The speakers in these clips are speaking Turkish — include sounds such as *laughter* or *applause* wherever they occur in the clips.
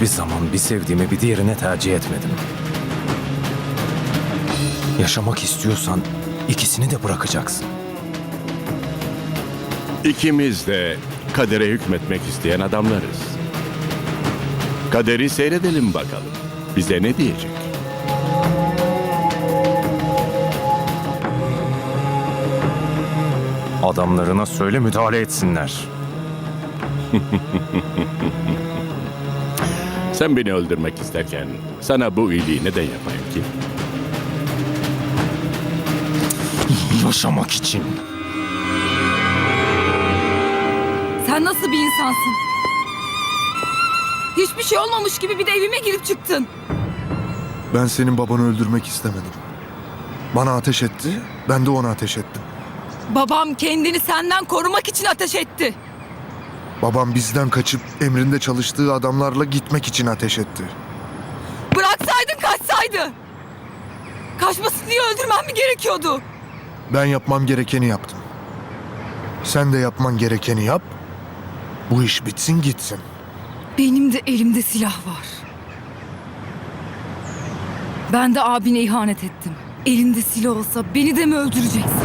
Hiçbir zaman bir sevdiğimi bir diğerine tercih etmedim. Yaşamak istiyorsan ikisini de bırakacaksın. İkimiz de kadere hükmetmek isteyen adamlarız. Kaderi seyredelim bakalım. Bize ne diyecek? Adamlarına söyle müdahale etsinler. *laughs* Sen beni öldürmek isterken sana bu iyiliği neden yapayım ki? Yaşamak için. Sen nasıl bir insansın? Hiçbir şey olmamış gibi bir de evime girip çıktın. Ben senin babanı öldürmek istemedim. Bana ateş etti, ben de ona ateş ettim. Babam kendini senden korumak için ateş etti. Babam bizden kaçıp emrinde çalıştığı adamlarla gitmek için ateş etti. Bıraksaydın kaçsaydı. Kaçmasın diye öldürmem mi gerekiyordu? Ben yapmam gerekeni yaptım. Sen de yapman gerekeni yap. Bu iş bitsin gitsin. Benim de elimde silah var. Ben de abine ihanet ettim. Elinde silah olsa beni de mi öldüreceksin?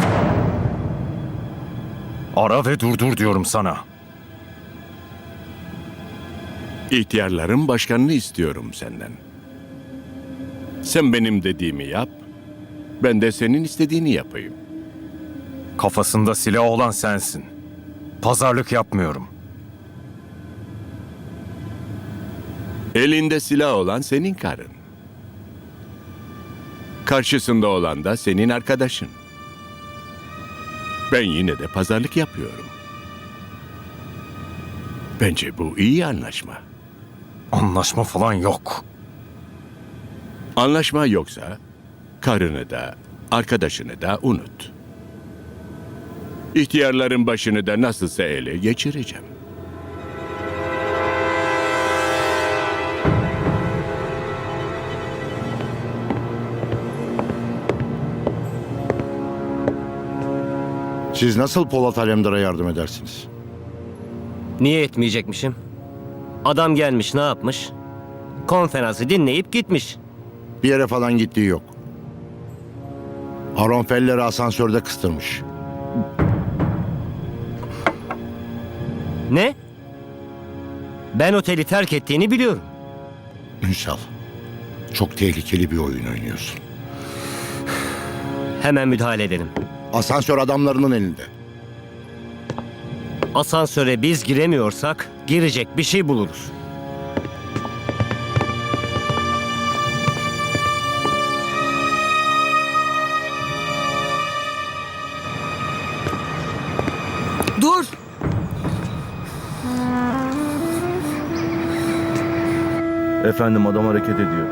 Ara ve durdur diyorum sana. İhtiyarların başkanını istiyorum senden. Sen benim dediğimi yap, ben de senin istediğini yapayım. Kafasında silah olan sensin. Pazarlık yapmıyorum. Elinde silah olan senin karın. Karşısında olan da senin arkadaşın. Ben yine de pazarlık yapıyorum. Bence bu iyi anlaşma. Anlaşma falan yok. Anlaşma yoksa karını da arkadaşını da unut. İhtiyarların başını da nasılsa ele geçireceğim. Siz nasıl Polat Alemdar'a yardım edersiniz? Niye etmeyecekmişim? Adam gelmiş ne yapmış? Konferansı dinleyip gitmiş. Bir yere falan gittiği yok. Aron Feller'i asansörde kıstırmış. Ne? Ben oteli terk ettiğini biliyorum. Ünsal, çok tehlikeli bir oyun oynuyorsun. Hemen müdahale edelim. Asansör adamlarının elinde. Asansöre biz giremiyorsak girecek bir şey buluruz. Dur! Efendim adam hareket ediyor.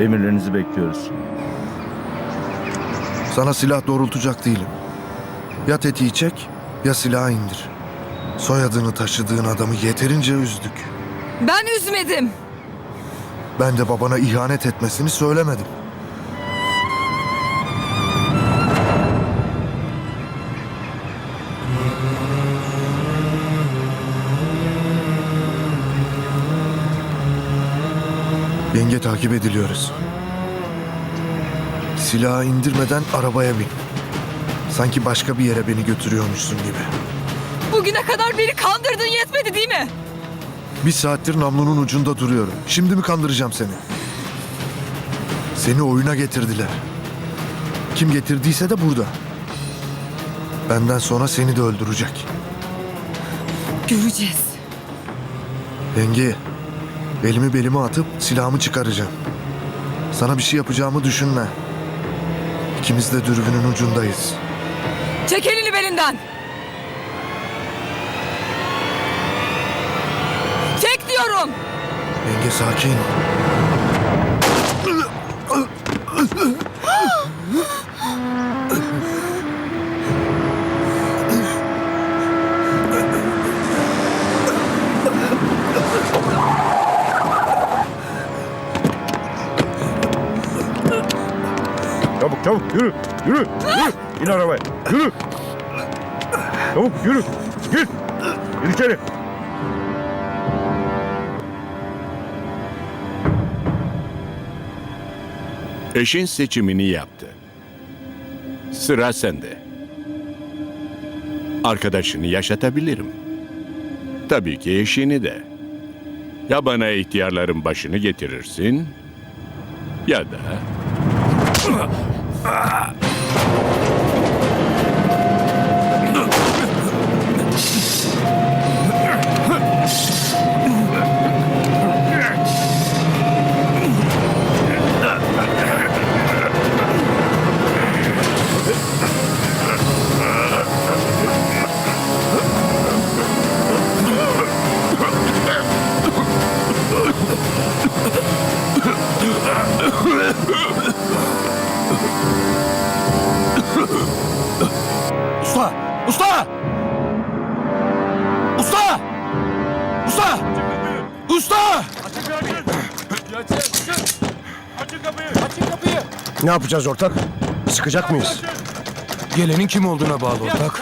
Emirlerinizi bekliyoruz. Sana silah doğrultacak değilim. Ya tetiği çek ya silahı indir. Soyadını taşıdığın adamı yeterince üzdük. Ben üzmedim. Ben de babana ihanet etmesini söylemedim. Yenge takip ediliyoruz. Silahı indirmeden arabaya bin. Sanki başka bir yere beni götürüyormuşsun gibi. Bugüne kadar beni kandırdın yetmedi değil mi? Bir saattir namlunun ucunda duruyorum. Şimdi mi kandıracağım seni? Seni oyuna getirdiler. Kim getirdiyse de burada. Benden sonra seni de öldürecek. Göreceğiz. Yenge, elimi belime atıp silahımı çıkaracağım. Sana bir şey yapacağımı düşünme. İkimiz de dürbünün ucundayız. Çek elini belinden. Çek diyorum. Yenge sakin. Çabuk çabuk yürü yürü yürü. İn arabaya yürü. Çabuk yürü. Gir. Gir içeri. Eşin seçimini yaptı. Sıra sende. Arkadaşını yaşatabilirim. Tabii ki eşini de. Ya bana ihtiyarların başını getirirsin ya da Usta! Usta! Usta! Usta! Usta! Ne yapacağız ortak? Sıkacak mıyız? Gelenin kim olduğuna bağlı ortak.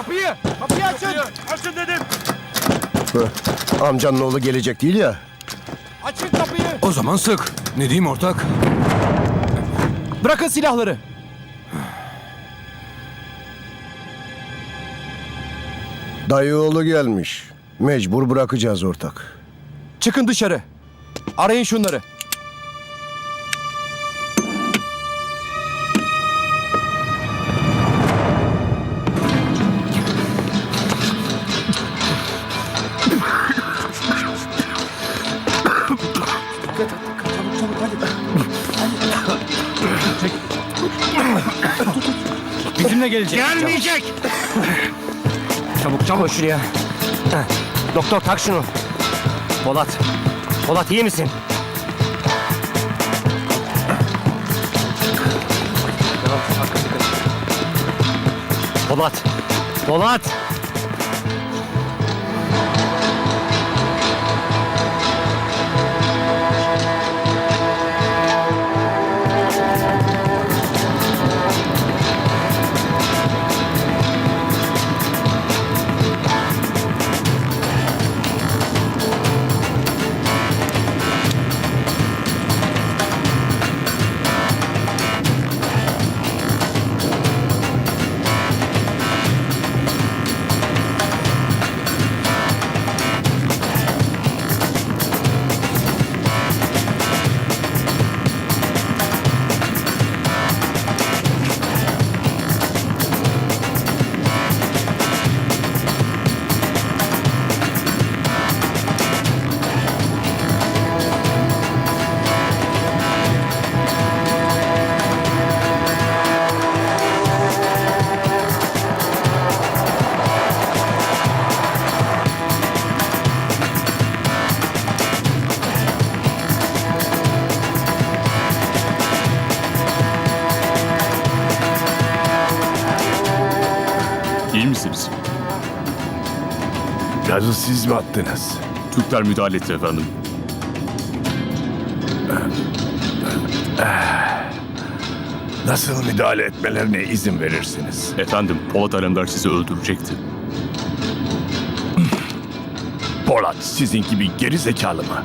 Hı, Amcanın oğlu gelecek değil ya. O zaman sık. Ne diyeyim ortak? Bırakın silahları. Dayı oğlu gelmiş. Mecbur bırakacağız ortak. Çıkın dışarı. Arayın şunları. Bizimle gelecek. Gelmeyecek. *laughs* çabuk çabuk şuraya. Heh. Doktor tak şunu. Polat. Polat iyi misin? Polat. Polat. İyi misiniz? Gazı siz mi attınız? Türkler müdahale etti efendim. Nasıl müdahale etmelerine izin verirsiniz? Efendim Polat Alemdar sizi öldürecekti. Polat sizin gibi geri zekalı mı?